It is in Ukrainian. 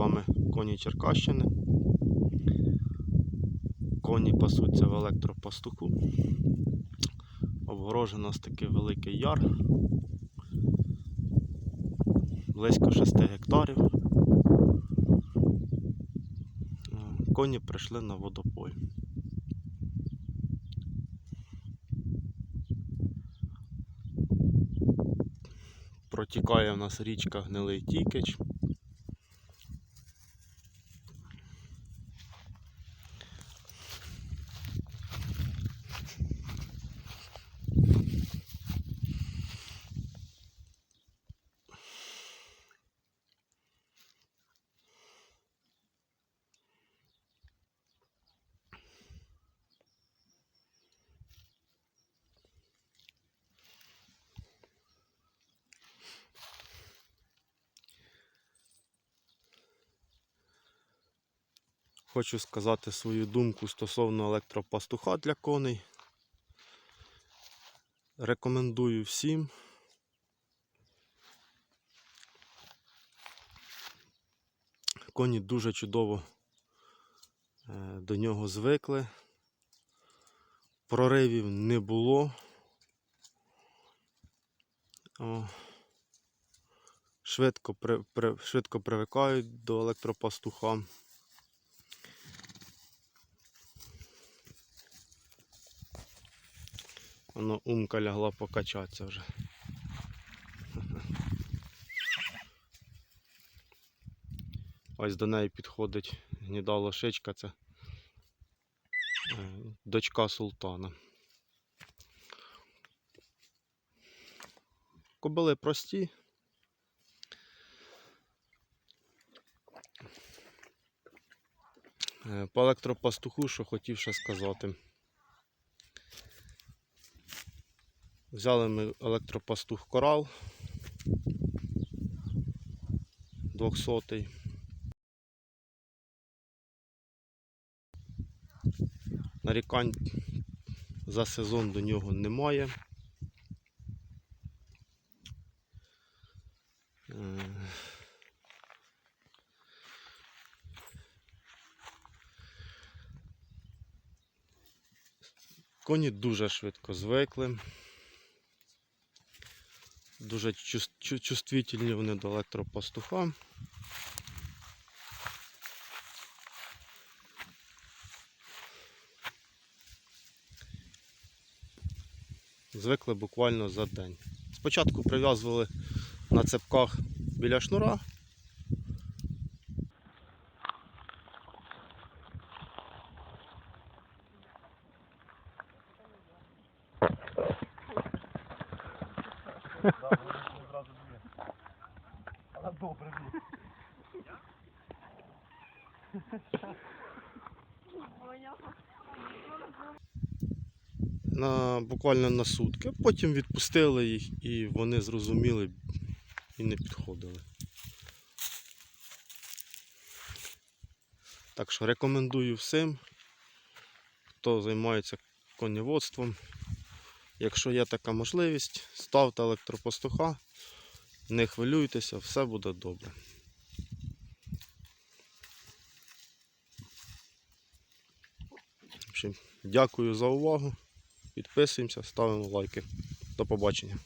вами коні Черкащини. Коні пасуться в електропастуху. Обгорожено нас такий великий яр. Близько 6 гектарів. Коні прийшли на водопой. Протікає в нас річка Гнилий Тікич. Хочу сказати свою думку стосовно електропастуха для коней. Рекомендую всім. Коні дуже чудово е, до нього звикли. Проривів не було. Швидко, при, при, швидко привикають до електропастуха. Воно умка лягла покачатися вже. Ось до неї підходить гніда лошичка, це е, дочка султана. Кобили прості. Е, По електропастуху, що хотів ще сказати. Взяли ми електропастух корал 200. Нарікань за сезон до нього немає. Коні дуже швидко звикли. Дуже чувствительні вони до електропастуха. Звикли буквально за день. Спочатку прив'язували на цепках біля шнура. Але добре було. на, буквально на сутки. Потім відпустили їх і вони зрозуміли і не підходили. Так що рекомендую всім, хто займається коневодством. Якщо є така можливість, ставте електропастуха, не хвилюйтеся, все буде добре. Дякую за увагу. Підписуємося, ставимо лайки. До побачення.